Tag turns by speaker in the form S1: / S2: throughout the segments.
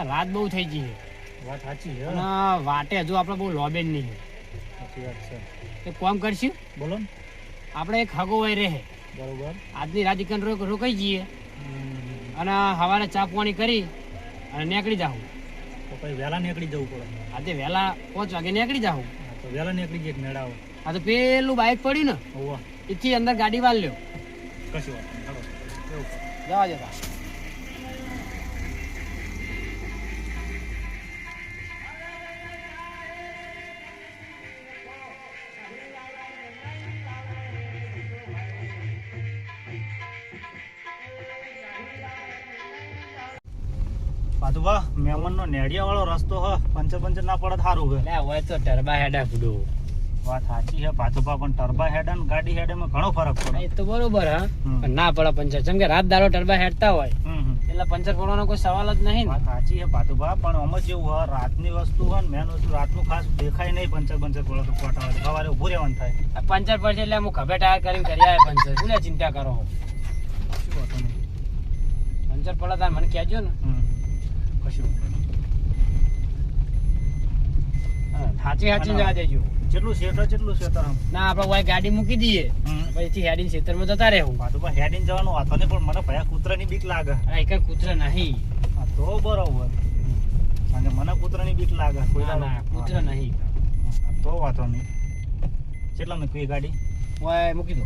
S1: આ રાત બહુ થઈ ગઈ છે.
S2: વાત સાચી છે
S1: અને વાટે હજુ આપણે બહુ લોબેન નહીં.
S2: સાચી વાત છે.
S1: એક કોમ કરશું?
S2: બોલો
S1: આપણે એક હગો હોય રહે.
S2: બરોબર.
S1: આજની રાત ઈકન રોકાઈ જઈએ. અને સવારે ચા પાણી કરી અને નીકળી જાઉં.
S2: તો પછી વહેલા નીકળી જવું પડે.
S1: આજે વહેલા પાંચ વાગે નીકળી જાઉં.
S2: તો વહેલા નીકળી જઈએ મેળાવો
S1: આ તો પેલું બાઇક પડ્યું ને. એથી અંદર ગાડી વાળ લ્યો.
S2: કશું વાત
S1: જવા જતા
S2: નેડિયા વાળો રસ્તો હ પંચર પંચર ના પડે સારું
S1: એટલે હોય તો ટર્બા હેડા ફૂડો.
S2: વાત સાચી છે પાતુબા પણ ટર્બા હેડા ને ગાડી હેડે માં ઘણો ફરક પડે.
S1: એ તો બરોબર હા પણ ના પડે પંચર. જેમ કે રાત દારો ટરબા હેડતા હોય. એટલે પંચર પડવાનો કોઈ સવાલ જ નહીં
S2: વાત સાચી છે પાતુબા પણ અમે જેવું હોય રાતની વસ્તુ હોય ને મેન વસ્તુ રાતનું ખાસ દેખાય નહીં પંચર પંચર પડે તો હોય સવારે ઉભું રહેવાનું થાય.
S1: પંચર પડશે એટલે હું ખભે ટાયર કરીને કરી આવે પંચર. શું ચિંતા કરો.
S2: શું
S1: પંચર પડે તાર મને કહેજો ને
S2: હમ. કશું વાંધો નહીં.
S1: હા, હાચી હાચી જવા દેજો.
S2: જેટલું શેતર જેટલું શેતર
S1: ના આપણે વાય ગાડી મૂકી દઈએ. પછી હેડીને ખેતરમાં જતા રહેવું.
S2: તો હેડિંગ જવાનું વાતો નહીં પણ મને ભયા કૂતરાની બીક લાગે.
S1: આ એક કૂતરા નહીં.
S2: તો બરોબર. કે મને કૂતરાની બીક લાગે કોઈ
S1: ના કૂતરા નહીં.
S2: તો વાંધો નહીં. કેટલા મૂકવી એ ગાડી?
S1: વાય મૂકી દો.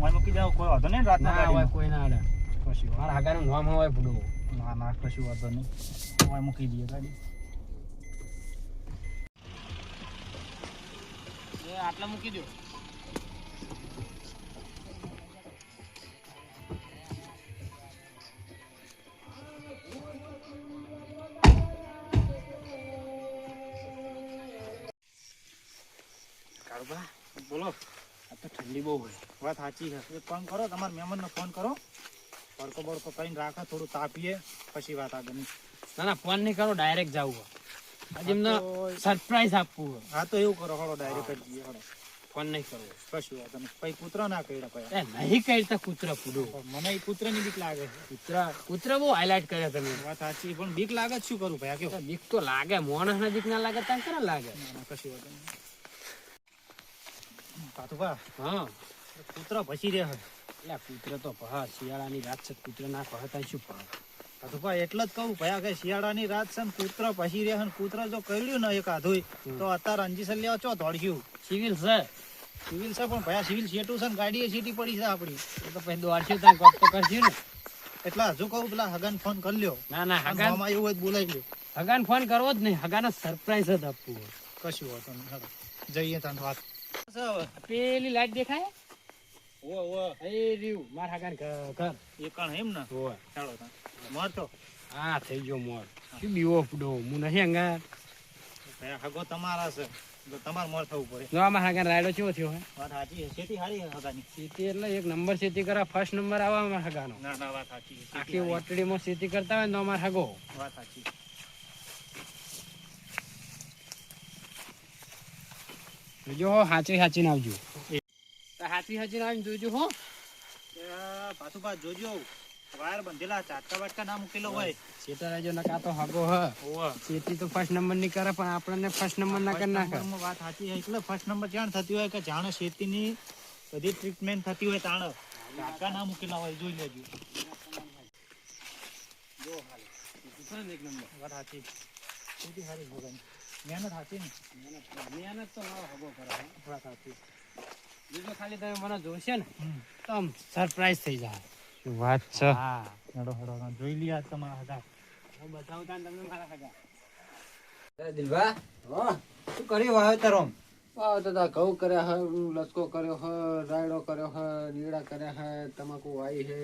S2: ઓય મૂકી દો કોઈ વાંધો નહીં રાતના ગાડીમાં.
S1: કોઈ ના આડે
S2: કશું
S1: હાગાનું નામ હોય ભૂડું.
S2: ના ના કશું વાતો નહીં. ઓય મૂકી દઈએ ગાડી.
S1: આટલા મૂકી દો.
S2: બોલો.
S1: આ તો ઠંડી બહુ હોય.
S2: વાત સાચી છે. એક કામ કરો તમારા મહેમાનને ફોન કરો. બડકો બડકો કરીને રાખો થોડું તાપીએ પછી વાત આગળની.
S1: ના ના ફોન નહીં કરો ડાયરેક્ટ જવું આજે એમને સરપ્રાઈઝ આપવું
S2: હા તો એવું કરો હળો ડાયરેક્ટ જ હળો.
S1: ફોન નહીં કરવો
S2: કશું નહીં પછી કૂતરો ના કર્યા પછી
S1: નહીં કહેતા કૂતરા પૂડું
S2: મને એ કૂતરાની બીક લાગે
S1: કૂતરા કૂતરા બહુ હાઇલાઇટ કરે તમે.
S2: વાત સાચી પણ બીક લાગે શું કરું ભાઈ કેવું?
S1: બીક તો લાગે મોણસ ના બીક ના લાગે ત્યાં કેના લાગે?
S2: ના ના કશું વાત નહીં. પાતુભા
S1: હા.
S2: કૂતરો ભસી રહ્યા
S1: એટલે કૂતરો તો પહાડ શિયાળાની રાત છે કૂતરો ના પહાડ શું પહાડ?
S2: પાતુભા એટલે જ કહું ભયા કે શિયાળાની રાત છે ને કૂતરો ભસી રહ્યા ને કૂતરો જો કર્યું ને એક આધુય તો અત્યારે અંજીસર લેવા ચો દોડ્યું?
S1: સિવિલ છે.
S2: સિવિલ છે પણ ભયા સિવિલ સેટું છે ને ગાડી સીટી પડી છે આપડી
S1: એ તો પછી દોડશે તો કોક તો કરશે ને.
S2: એટલે હજુ કહું પેલા હગન ફોન કરી લ્યો.
S1: ના ના હગન
S2: મામા એવું હોય તો બોલાવી લ્યો
S1: હગન ફોન કરવો જ નહીં હગાને સરપ્રાઈઝ જ આપવું.
S2: કશું હોતું નહીં જઈએ તને વાત.
S1: પેલી લાઈટ દેખાય?
S2: ઓ ઓ
S1: એ માર હગાન ઘર ઘર.
S2: એ કણ એમ ને?
S1: હોય
S2: ચાલો તાન મારતો
S1: હા થઈ ગયો મોર. શું બીવો ફૂડો હું નહીં
S2: હગો તમારા છે. તમારે મોર થવું પડે.
S1: જો આમાં હગાન રાયડો કેવો થયો હે?
S2: વાત સાચી છે. ખેતી સારી હગાની?
S1: ખેતી એટલે એક નંબર ખેતી કરે ફર્સ્ટ નંબર આવે અમાર હગાનો.
S2: ના ના વાત સાચી છે.
S1: આખી
S2: ઓટડી
S1: ઓટડીમાં ખેતી કરતા હોય ને તો અમાર હગો.
S2: વાત સાચી
S1: જો સાચી ને આવજો. હાચી હાજી આવીને જોજો હો.
S2: પાછું જોજો. વાયર બંધેલા ચાટકા વાટકા ના મૂકેલો હોય.
S1: ખેતર જો નકા તો હગો હ. ચેતી તો ફર્સ્ટ નંબરની કરે પણ આપણને ફર્સ્ટ નંબર ના કરી નાખે.
S2: વાત સાચી એટલે ફર્સ્ટ નંબર જાણ થતી હોય કે જાણે શેતીની બધી ટ્રીટમેન્ટ થતી હોય તાણ. ચાટકા ના મૂકેલા હોય જોઈ લેજો.
S1: એક નંબર
S2: વાત સાચી. ખેતી સારી ભગવાન. મહેનત સાચી ને?
S1: મહેનત તો મારો હગો કરે.
S2: થોડા સાચી.
S1: બીજું ખાલી તમે મને જોશે ને તો આમ સરપ્રાઈઝ થઈ જાય.
S2: વાત છે?
S1: હા.
S2: હેડો હેડો જોઈ લઈએ તમારા હતા
S1: હું બતાવતા ને તમને મારા હગા.
S3: દિલવા શું કર્યું વાવેતર આમ
S4: આ દાદા ઘઉં કર્યા હે લસકો કર્યો હે રાયડો કર્યો હે નીડા કર્યા હે તમાકુ વાઈ હે.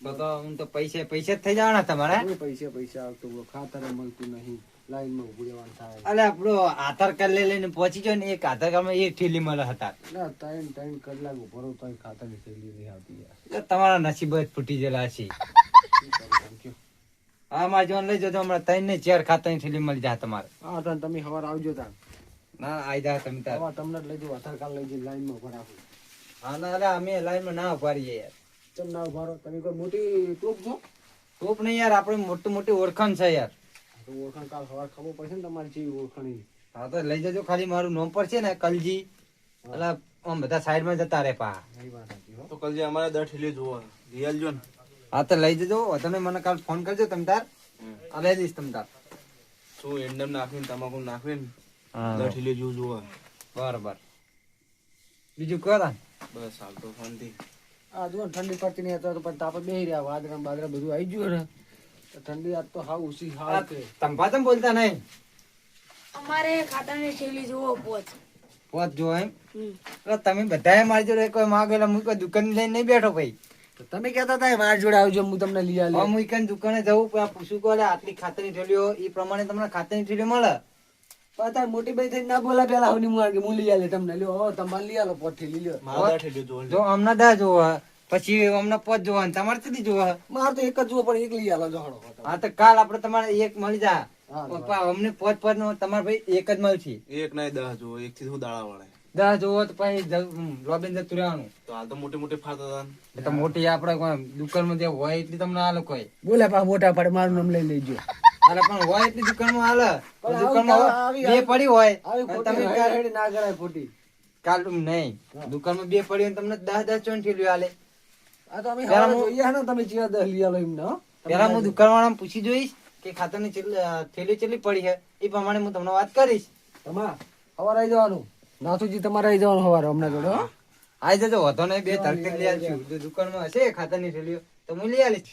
S3: બધા હું તો પૈસે પૈસે જ થઈ જવાના તમારે?
S4: પૈસા પૈસા આવતું ખાતર મળતું નહીં. લાઈનમાં ઉભું રહેવાનું થાય.
S3: અલે આપણો આધાર કાર્ડ લઈ લઈને પહોંચી ગયો ને એક આધાર કાર્ડમાં એક થેલી મળે હતા
S4: ના ત્રણ ત્રણ કલાક ઊભો રહું તોય ખાતરની થેલી નહીં આવતી
S3: એટલે તમારા નસીબ જ ફૂટી ગયેલા છે.
S4: આમ
S3: જોન લઈ જજો હમણાં ત્રણ ને ચાર ખાતાની થેલી મળી જાય તમારે.
S4: હા તો તમે સવાર આવજો તાન
S3: ના આવી જાય તમે તાર.
S4: તમને લઈ જાઉં આધાર કાર્ડ લઈ જઈને લાઈનમાં ઊભા રાખું.
S3: હા ના અલે અમે લાઈનમાં ના ઊભા રહીએ યાર.
S4: ચમ ના ઊભા રહો? તમે કોઈ મોટી ટોપ છો?
S3: ટોપ નહીં યાર આપણે મોટી મોટી ઓળખાણ છે યાર.
S4: તો ઓળખાણ કાલ સવાર ખબર પડશે ને તમારી જેવી ઓળખાણી
S3: હા તો લઈ જજો. ખાલી મારું નામ છે ને કલજી. એટલે આમ બધા સાઈડમાં જતા રહે પા
S5: તો કલજી અમારે દર ઠેલી જોવો રિયલ જો ને.
S3: હા તો લઈ જજો. તમે મને કાલ ફોન કરજો તમ તાર. આ લઈ દઈશ તમ તાર.
S5: શું એંડમ નાખીને તમાકુ નાખીને. દર ઠેલી જેવું જોવો
S3: બરોબર. બીજું કરો.
S5: બસ હાલ તો શાંતિ.
S4: આ જો ઠંડી પડતી નહીં તો પણ તાપ બેહી રહ્યા. વાદરા બાદરા બધું આવી ગયું ને. ઠંડી આજ તો હાવ ઉસી હાલ કે
S3: તંપા તમ બોલતા નહીં?
S6: અમારે ખાટાની થેલી જુઓ પોચ.
S3: પોચ જો એમ. એટલે તમે બધાએ મારી જોડે કોઈ માગેલા હું કોઈ દુકાન લઈને નહીં બેઠો ભાઈ.
S4: તો તમે કહેતા હતા મારી જોડે આવજો હું તમને લઈ આવી
S3: હું ઈકન દુકાને જવું પણ પૂછું કોલે આટલી ખાતરની થેલીઓ એ પ્રમાણે તમને ખાતરની થેલીઓ મળે?
S4: પાતા મોટી ભાઈ થઈને ના બોલા પેલા હું હું હું લઈ આલે તમને. લ્યો તમારે લઈ આલો પોઠી થી લઈ લ્યો.
S5: મારે ઠેલી જોવો
S3: જો અમને દા જોવો પછી અમને પોત જોવા તમારે સુધી જોવા?
S4: મારે તો એક જ જુઓ પણ એક લઈ આલો જોડો
S3: હા તો કાલ આપડે તમારે એક મળી જા. પપ્પા અમને પોત પોત નો તમારે ભાઈ એક જ મળશે.
S5: એક ના દસ જોવો. એક થી શું દાડા વાળે?
S3: દસ જોવો તો પછી રોબિન જતું રહેવાનું.
S5: તો હાલ તો મોટી મોટી ફાતા હતા
S3: તો મોટી આપડે દુકાન દુકાનમાં જે હોય એટલી તમને આ લોકો
S4: બોલે પા મોટા પડે મારું નામ લઈ લેજો.
S3: અરે પણ હોય એટલી દુકાનમાં હાલે.
S4: આવી-
S3: દુકાનમાં બે પડી હોય.
S4: આવી
S3: તમે
S4: ના કરાય ખોટી.
S3: કાલ નહીં. દુકાનમાં બે પડી હોય તમને દસ દસ ચોંટી લ્યો હાલે.
S4: આ તો અમે જોઈએ ને તમે ચિયા દસ લઈ હો.
S3: પેલા હું દુકાનવાળાને પૂછી જોઈશ કે ખાતરની ચેટલી- થેલી થેલીઓ પડી છે એ પ્રમાણે હું તમને વાત કરીશ.
S4: તમા સવારે આવી જવાનું. નાથુજી તમારે આવી જવાનું સવારે હમણાં જોડે હો.
S3: આઈ જજો વધો નહીં બે ધરતી લઈ આવીશું જો દુકાનમાં હશે ખાતરની થેલીઓ તો હું લઈ આવીશ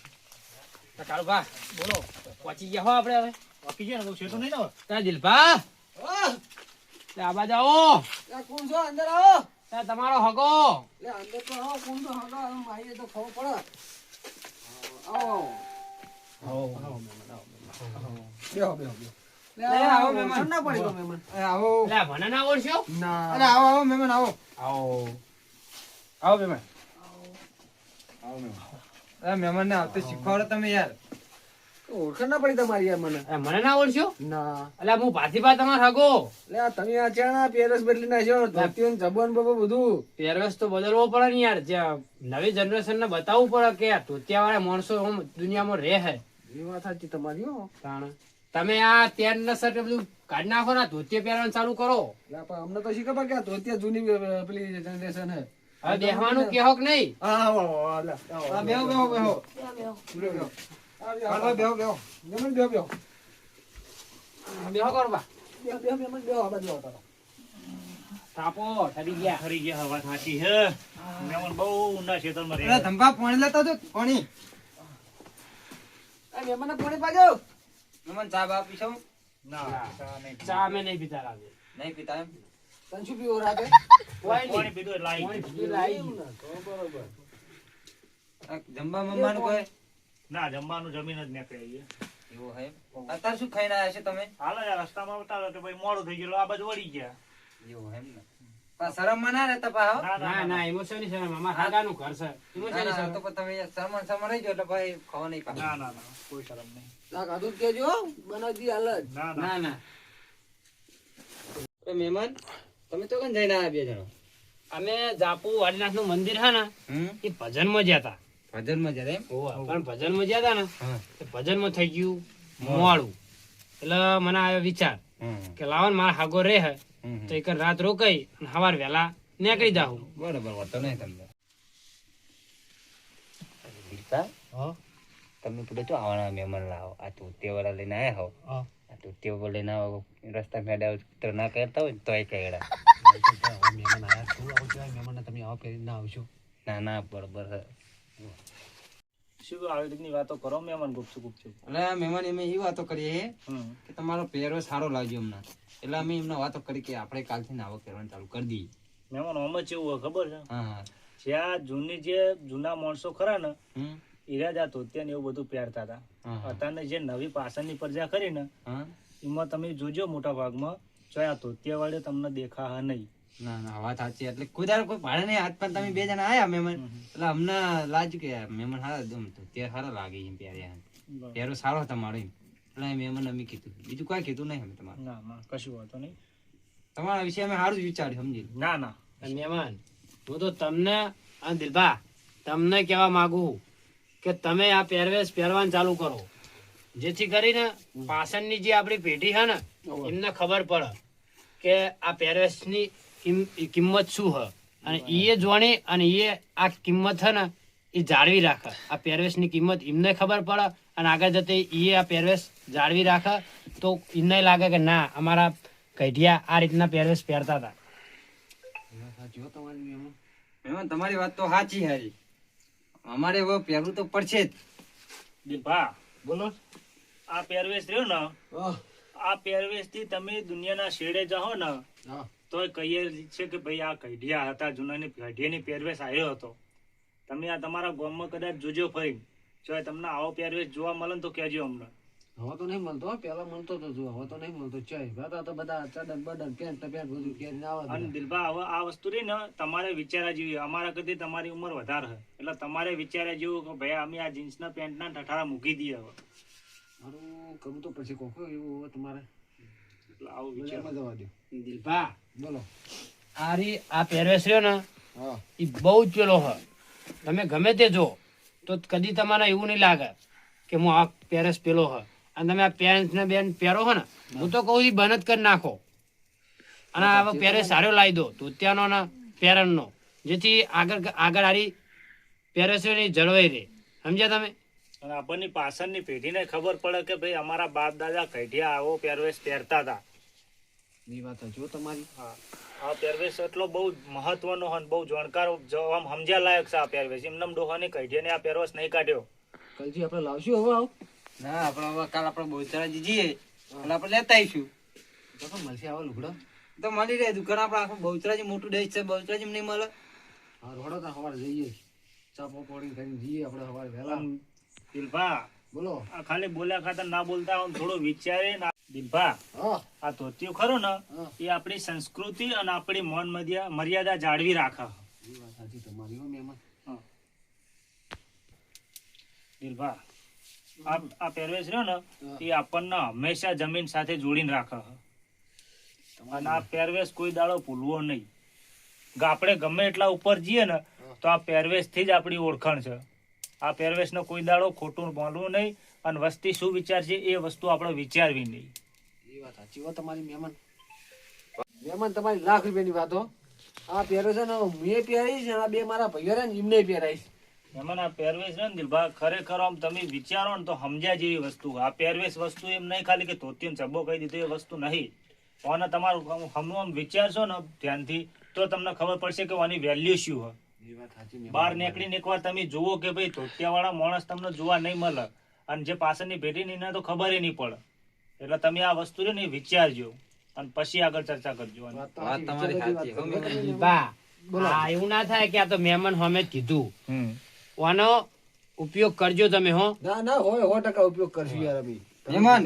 S1: કાળુભા બોલો પહોંચી ગયા હો આપણે હવે?
S7: પહોંચી છે ને બહુ છેટું નહીં ને.
S1: ત્યાં દિલભા. આ બાજુ આવો.
S4: કોણ છો અંદર આવો.
S1: તમારો હગો.
S4: લે અંદર તો આવો કોણ તો હગા? આમ તો ખબર પડે. આવો બેહો બેહો બેહો લે,
S3: લે, આવો
S4: આવો
S3: મહેમાન.
S4: મહેમાન. ના પડી ગયો મહેમાન
S3: આવો.
S1: એટલે મને ના ઓળખ્યો
S4: ના.
S3: અરે આવો આવો મહેમાન આવો.
S1: આવો. આવો બેમાં
S3: અરે મહેમાન. ને આવતો શીખવાડો તમે યાર.
S4: ઓળખાણ ના પડી તમારી યાર મને.
S1: મને ના ઓળખ્યો
S4: ના.
S1: એટલે હું ભાતીભા તમારો હગો
S4: લે તમે આ ચાણા પેરસ બદલી નાખ્યો. ધોતીઓ જબન બબો બધું.
S1: પહેરવેશ તો બદલવો પડે ને યાર. જે નવી જનરેશન ને બતાવવું પડે કે આ ધોતિયા વાળા માણસો દુનિયામાં રહે હે.
S4: એ વાત સાચી તમારી હો.
S1: તાણ. તમે આ તેર ના સર બધું કાઢી નાખો ને ધોતિયા પહેરવાનું ચાલુ કરો.
S4: અમને તો શીખર કે આ ધોતિયા જૂની પેલી જનરેશન હે?
S1: હવે બેહવાનું કેહો કે નહીં.
S3: બેહો બેહો બેહો.
S6: બે બે
S3: હાલો બેહો બેહો.
S4: મેમન બેહો બેહો.
S1: બેહો કરવા
S4: બેહો બેહો મેમન બેહો આ બાજુ આવો તારો.
S1: ઠરી ગયા.
S7: ખરી ગયા હવા સાચી હે મહેમાન બહુ ઊંડા ખેતરમાં
S3: અરે ધંભા પાણી લેતા જો પાણી.
S4: આ મેમનને પાણી પાજો.
S3: મહેમાન ચા બા પીશો?
S7: ના ચા નહીં.
S1: ચા અમે નહીં પીતા લાગે
S3: નહીં પીતા એમ?
S4: તને શું પીવો રાતે?
S7: પાણી પીધું
S1: પીધું.
S4: બરોબર
S3: જમવા મમ્માનું કોઈ?
S7: ના જમવાનું જમીન જ નીકળે.
S3: એવું હે અત્યારે શું ખાઈને આવ્યા છે તમે?
S7: હાલો યાર રસ્તામાં બતાવો કે ભાઈ મોડું થઈ ગયું આ બાજુ વળી ગયા.
S3: એવું એમ ને. શરમ શરમમાં ના રહેતા પા
S1: ના ના ઇમોશન છે અમારા હાગાનું ઘર છે.
S3: ના,
S1: ઇમોશન
S3: ના, તો પણ તમે યાર શરમમાં રહી જાઓ એટલે ભાઈ ખાવા નહીં પાછું.
S7: ના ના ના કોઈ શરમ નહીં.
S4: ખાધું જ કેજો બનાવી દી હાલ
S7: ના ના.
S1: ના
S3: એ મહેમાન તમે તો કઈ જઈને આવ્યા બે જણા?
S1: અમે જાપુ વાડીનાથનું મંદિર હા ને એ ભજનમાં જ્યા હતા.
S3: ભજનમાં જરા એમ?
S1: પણ ભજનમાં ગયા ને ભજનમાં થઈ ગયું મોડું. એટલે મને આવ્યો વિચાર કે લાવો ને મારા હાગો રે હે તો એક રાત રોકાઈ અને સવાર વહેલા નીકળી જાઉં.
S3: બરોબર વાતો નહીં તમને. તમે પેલો જો આવવાના મહેમાન લાવો. આ તોતિયા વાળા લઈને આવ્યા હો. આ તોતિયા વાળા લઈને આવો. રસ્તા મેડા તો ના કરતા હોય તો તોય કહેડા.
S4: મહેમાન આયા શું આવશે મહેમાન તમે આવો પહેરીને ના આવશો.
S3: ના ના બરોબર છે.
S7: શું આવી વાતો કરો? મહેમાન ગુપચુપ ગુપચુપ
S3: એટલે મહેમાન અમે એવી વાતો કરીએ કે તમારો પહેરો સારો લાગ્યો અમને. એટલે અમે એમને વાતો કરી કે આપણે કાલથી નાવો કરવાનું ચાલુ કરી દઈએ.
S7: મહેમાન અમે એવું હોય ખબર છે?
S3: હા
S7: જ્યાં જૂની જે જૂના માણસો ખરા ને
S3: હમ,
S7: ઈરા જ આ ધોતિયા ને એવું બધું પહેરતા હતા.
S3: હા,
S7: જે નવી પાછળની પ્રજા કરી ને એમાં તમે જોજો મોટા ભાગમાં જો આ ધોતિયા વાળે તમને દેખા નહીં.
S3: ના ના વાત સાચી. એટલે કોઈ દાડો કોઈ ભાડે નહીં. આજ પણ તમે બે જણા આયા મહેમાન એટલે અમને લાજ કે મહેમાન સારા દમ તો. તે સારા લાગે એમ પ્યારે સારો તમારો એમ. એટલે મહેમાન અમે કીધું. બીજું કોઈ કીધું નહીં અમે તમારે.
S7: ના ના કશું વાંધો નહીં.
S3: તમારા વિશે અમે સારું જ વિચાર્યું સમજી
S7: ના ના.
S1: મહેમાન હું તો તમને અને દિલભા તમને કહેવા માંગુ કે તમે આ પહેરવેશ પહેરવાનું ચાલુ કરો. જેથી કરીને પાછળની જે આપણી પેઢી છે ને એમને ખબર પડે કે આ પહેરવેશની કિંમત શું હ? અને એ જોણી અને એ આ કિંમત છે ને એ જાળવી રાખે. આ પહેરવેશની કિંમત એમને ખબર પડે અને આગળ જતે એ આ પહેરવેશ જાળવી રાખે. તો એમને લાગે કે ના અમારા કઢિયા આ રીતના પહેરવેશ પહેરતા હતા.
S4: તમારી
S3: વાત તો સાચી હારી. અમારે હવે પહેરવું તો પડશે જ.
S2: દીપા
S4: બોલો.
S2: આ પહેરવેશ રહ્યો ને આ પહેરવેશથી તમે દુનિયાના શેડે જાઓ ને
S4: હા
S2: તો કહીએ છે કે ભાઈ આ કઢિયા હતા જૂનાની કઢિયાની પહેરવેશ આવ્યો હતો. તમે આ તમારા ગામમાં કદાચ જોજો ફરી. જો તમને આવો પહેરવેશ જોવા મળે તો કહેજો અમને.
S4: હવે તો નહીં મળતો પેલા મળતો તો જો હવે તો નહીં મળતો. ચાય બધા તો બધા ચડન બડન પેન્ટ પેન્ટ બધું પહેરીને આવે
S2: અને દિલભા હવે આ વસ્તુ રહી ને તમારે વિચારા જેવી અમારા કરતી તમારી ઉંમર વધારે છે એટલે તમારે વિચારા જેવું કે ભાઈ અમે આ જીન્સના પેન્ટના ઠઠારા મૂકી દઈએ હવે.
S4: મારું કહું તો પછી કોકો એવું હોય તમારે.
S2: એટલે આવું વિચાર.
S4: જવા દો
S1: દિલભા
S4: બોલો.
S1: આ પહેરવેશ રહ્યો ને એ બહુ જ પેલો હ. તમે ગમે તે જો તો કદી તમારે એવું નહીં લાગે કે હું આ પહેરવેશ પેલો હ. અને તમે આ પેરેન્ટ ને બેન પહેરો હો ને હું. તો કહું છું જ કરી નાખો. અને આ પહેરે સારો લાવી દો ધોતિયાનો ને પેરણનો જેથી આગળ આગળ આરી પહેરવેશ હોય જળવાઈ રહે. સમજ્યા તમે?
S2: અને આપણની પાછળની પેઢીને ખબર પડે કે ભાઈ અમારા બાપ દાદા કઢિયા આવો પહેરવેશ પહેરતા હતા.
S4: એ વાત જો તમારી.
S2: હા. આ પહેરવેશ એટલો બહુ મહત્વનો હોય બહુ જાણકાર આમ સમજ્યા લાયક છે આ પહેરવેશ. એમને ડોહાની કઢિયાને આ પહેરવેશ નહીં કાઢ્યો.
S4: કલજી આપણે લાવશું હવે આવ?
S3: ના આપણે હવે કાલ આપણે બહુચરાજી જઈએ એટલે આપણે લેતા આવીશું.
S4: તો મળશે આવો લુગડો.
S3: તો મળી રહે દુકાન આપણે આખું બહુચરાજી મોટું દેશ છે બહુચરાજી નહીં મળે.
S4: હા રોડો તો સવારે જઈએ. ચા પોડી કરીને જઈએ આપણે સવારે વહેલા.
S2: દિલભા
S4: બોલો.
S2: આ ખાલી બોલ્યા ખાતર ના બોલતા હું થોડો વિચારે દિલભા આ ધોતિયું ખરો ને એ આપણી સંસ્કૃતિ અને આપણી મૌન મર્યાદા જાળવી રાખે. દિલભા આ પહેરવેશ રહ્યો ને એ આપણને હંમેશા જમીન સાથે જોડીને રાખે. અને આ પહેરવેશ કોઈ દાડો ભૂલવો નહીં. આપણે ગમે એટલા ઉપર જઈએ ને તો આ પહેરવેશથી જ આપણી ઓળખાણ છે. આ પહેરવેશ નો કોઈ દાડો ખોટું બોલવું નહીં અને વસ્તી શું વિચાર છે એ વસ્તુ આપણે વિચારવી નહીં.
S4: એ વાત સાચી વાત તમારી મહેમાન. મહેમાન તમારી લાખ રૂપિયાની વાતો આ પહેરવેશ ને મેં પહેરાવીશ ને આ બે મારા ભાઈઓ રહે ને એમને પહેરાવીશ
S2: એમાં આ પહેરવેશ છે ને દિલભા ખરેખર આમ તમે વિચારો ને તો સમજ્યા જેવી વસ્તુ. આ પહેરવેશ વસ્તુ એમ નહીં ખાલી કે ધોતી ચબ્બો કહી દીધો એ વસ્તુ નહીં. અને તમારું હમણાં આમ વિચારશો ને ધ્યાનથી તો તમને ખબર પડશે કે આની વેલ્યુ શું હોય
S4: એ વાત સાચી
S2: બહાર નીકળીને એકવાર તમે જુઓ કે ભાઈ ધોતિયાવાળા માણસ તમને જોવા નહીં મળે. અને જે પાછળની પેઢી એને તો ખબર નહીં પડે. એટલે તમે આ વસ્તુ ને વિચારજો. અને પછી આગળ ચર્ચા કરજો.
S1: બા એવું ના થાય કે આ તો મહેમાન હમે કીધું. આનો ઉપયોગ કરજો તમે હો.
S4: ના ના હોય સો ટકા ઉપયોગ કરશું યાર અમે.
S3: મહેમાન.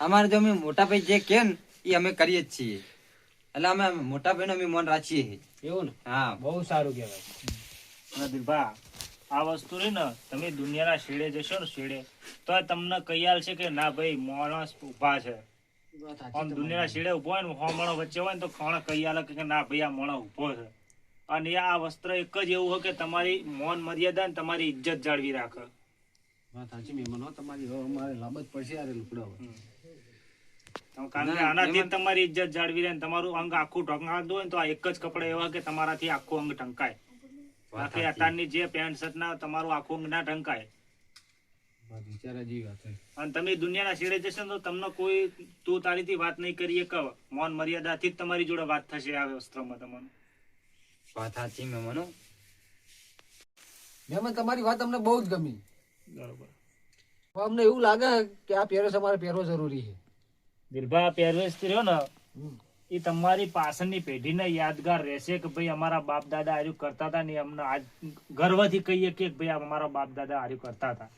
S3: અમારે જો અમે મોટા ભાઈ જે કે ને એ અમે કરીએ જ છીએ. એટલે અમે મોટા ભાઈનો અમે મન રાખીએ છીએ.
S1: એવું ને?
S3: હા
S1: બહુ સારું કહેવાય.
S2: દિલભા આ વસ્તુ રહી ને તમે દુનિયાના શેડે જશો ને શેડે તો તમને કૈયાલ છે કે ના ભાઈ માણસ ઊભા છે. આમ દુનિયાના શેડે ઊભો હોય ને હોમણો વચ્ચે હોય ને તો ખાણા કૈયાલ કે ના ભાઈ આ મોણો ઊભો છે. અને આ વસ્ત્ર એક જ એવું હોય કે તમારી મૌન મર્યાદા ને તમારી ઇજ્જત જાળવી રાખે.
S4: વાત સાચી મહેમાનો તમારી હવે અમારે લાંબા જ પડશે યાર હવે.
S2: કારણ કે આનાથી તમારી ઇજ્જત જાળવી રહે તમારું અંગ આખું ઢંકાતું હોય તો આ એક જ કપડા એવા કે તમારાથી આખું અંગ ઢંકાય. બાકી અત્યારની જે પેન્ટ શર્ટ ના તમારું આખું અંગ ના ઢંકાય અને તમે દુનિયાના છેડે જશો તો તમને કોઈ તું તારીથી વાત નહીં કરીએ કે મૌન મર્યાદાથી જ તમારી જોડે વાત થશે આ વસ્ત્રમાં તમને
S3: વાત સાચી મહેમાનો
S4: મહેમાન તમારી વાત અમને બહુ જ ગમી.
S2: બરોબર.
S4: અમને એવું લાગે કે આ પહેરો તમારે પહેરવો જરૂરી છે.
S2: દિલભા પહેરવેશ રહ્યો ને એ તમારી પાછળની પેઢીને યાદગાર રહેશે કે ભાઈ અમારા બાપ દાદા આર્યું કરતા હતા ને અમને આજ ગર્વથી કહીએ કે ભાઈ આ અમારા બાપ દાદા આર્યું કરતા હતા.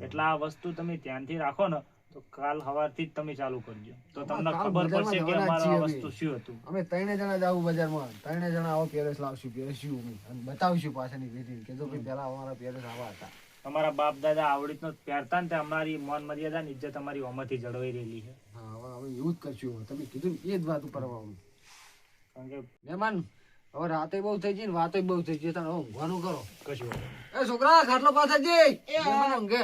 S2: એટલે આ વસ્તુ તમે ધ્યાનથી રાખો ને તો કાલ સવારથી જ તમે ચાલુ કરજો. તો તમને ખબર પડશે કે અમારું આ વસ્તુ શું હતું.
S4: અમે ત્રણે જણા જાવું બજારમાં. ત્રણે જણા આવો પેરેસ લાવશું અમે. અને બતાવશું પાછળની પેઢી કે જો ભાઈ પહેલા અમારા પેરેસ આવા હતા.
S2: તમારા બાપ દાદા આવડીતનો પહેરતા ને અમારી મન મર્યાદા ની ઇજ્જત અમારી ઓમાંથી જળવાઈ રહેલી છે.
S4: હા હવે અમે એવું જ કરશું. તમે કીધું ને એ જ વાત ઉપર
S2: કારણ કે
S4: મહેમાન હવે રાતે બહુ થઈ ગઈ ને વાતો બહુ થઈ ગઈ. તને ઊંઘવાનું કરો. કશું એ છોકરા ખાટલો પાછા જઈ મહેમાન ઊંઘે.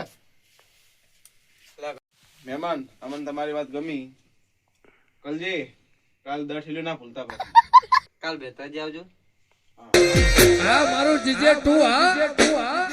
S5: મહેમાન અમને તમારી વાત ગમી. કલજી કાલ દસ હિલો ના ભૂલતા પણ
S3: કાલ જ આવજો.
S8: મારું જીજે તું હા.